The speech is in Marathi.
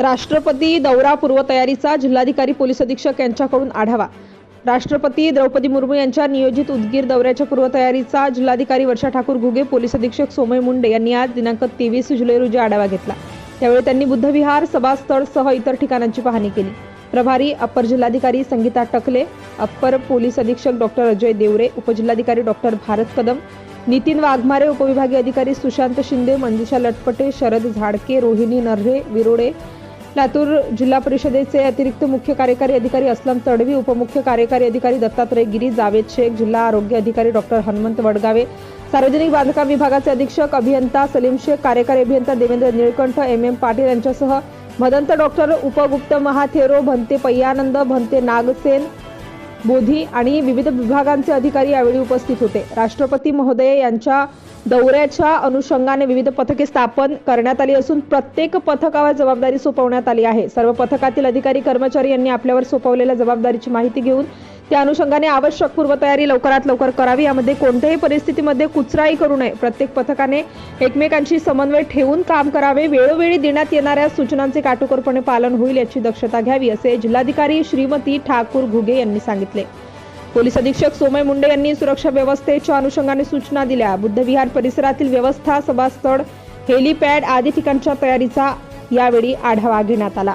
राष्ट्रपती दौरा पूर्वतयारीचा जिल्हाधिकारी पोलीस अधीक्षक यांच्याकडून आढावा. राष्ट्रपती द्रौपदी मुर्मू यांच्या नियोजित उदगीर दौऱ्याच्या पूर्वतयारीचा जिल्हाधिकारी वर्षा ठाकूर घुगे पोलीस अधीक्षक सोमय मुंडे यांनी आज दिनांक तेवीस जुलै रोजी आढावा घेतला. त्यावेळी त्यांनी बुद्धविहार सभास्थळसह इतर ठिकाणांची पाहणी केली. प्रभारी अप्पर जिल्हाधिकारी संगीता टकले अप्पर पोलीस अधीक्षक डॉक्टर अजय देवरे उपजिल्हाधिकारी डॉक्टर भारत कदम नितीन वाघमारे उपविभागीय अधिकारी सुशांत शिंदे मंजुषा लटपटे शरद झाडके रोहिणी नर्हे विरोडे लातूर जिल्हा परिषदेचे अतिरिक्त मुख्य कार्यकारी अधिकारी असलम तडवी उपमुख्य कार्यकारी अधिकारी दत्तात्रय गिरी जावेद शेख जिल्हा आरोग्य अधिकारी डॉक्टर हनुमंत वडगावे सार्वजनिक बांधकाम विभागाचे अधीक्षक अभियंता सलीम शेख कार्यकारी अभियंता देवेंद्र निळकंठ एम. एम. पाटील यांच्यासह मदंत डॉक्टर उपगुप्त महाथेरो भंते पय्यानंद भंते नागसेन बोधी आणि विविध विभागांचे अधिकारी यावेळी उपस्थित होते. राष्ट्रपती महोदय यांच्या दौऱ्याच्या अनुषंगाने विविध पथके स्थापन करण्यात आली असून प्रत्येक पथकावर जबाबदारी सोपवण्यात आली आहे. सर्व पथकातील अधिकारी कर्मचारी यांनी आपल्यावर सोपवलेल्या जबाबदारीची माहिती घेऊन त्या अनुषंगाने आवश्यक पूर्वतयारी लवकरात लवकर करावी. यामध्ये कोणत्याही परिस्थितीमध्ये कुचराई करू नये. प्रत्येक पथकाने एकमेकांशी समन्वय ठेवून काम करावे. वेळोवेळी देण्यात येणाऱ्या सूचनांचे काटोकोरपणे पालन होईल याची दक्षता घ्यावी असे जिल्हाधिकारी श्रीमती ठाकूर घुगे यांनी सांगितले. पोलीस अधीक्षक सोमय मुंडे यांनी सुरक्षा व्यवस्थेच्या अनुषंगाने सूचना दिल्या. बुद्धविहार परिसरातील व्यवस्था सभास्थळ हेलिपॅड आदी ठिकाणच्या तयारीचा यावेळी आढावा घेण्यात आला.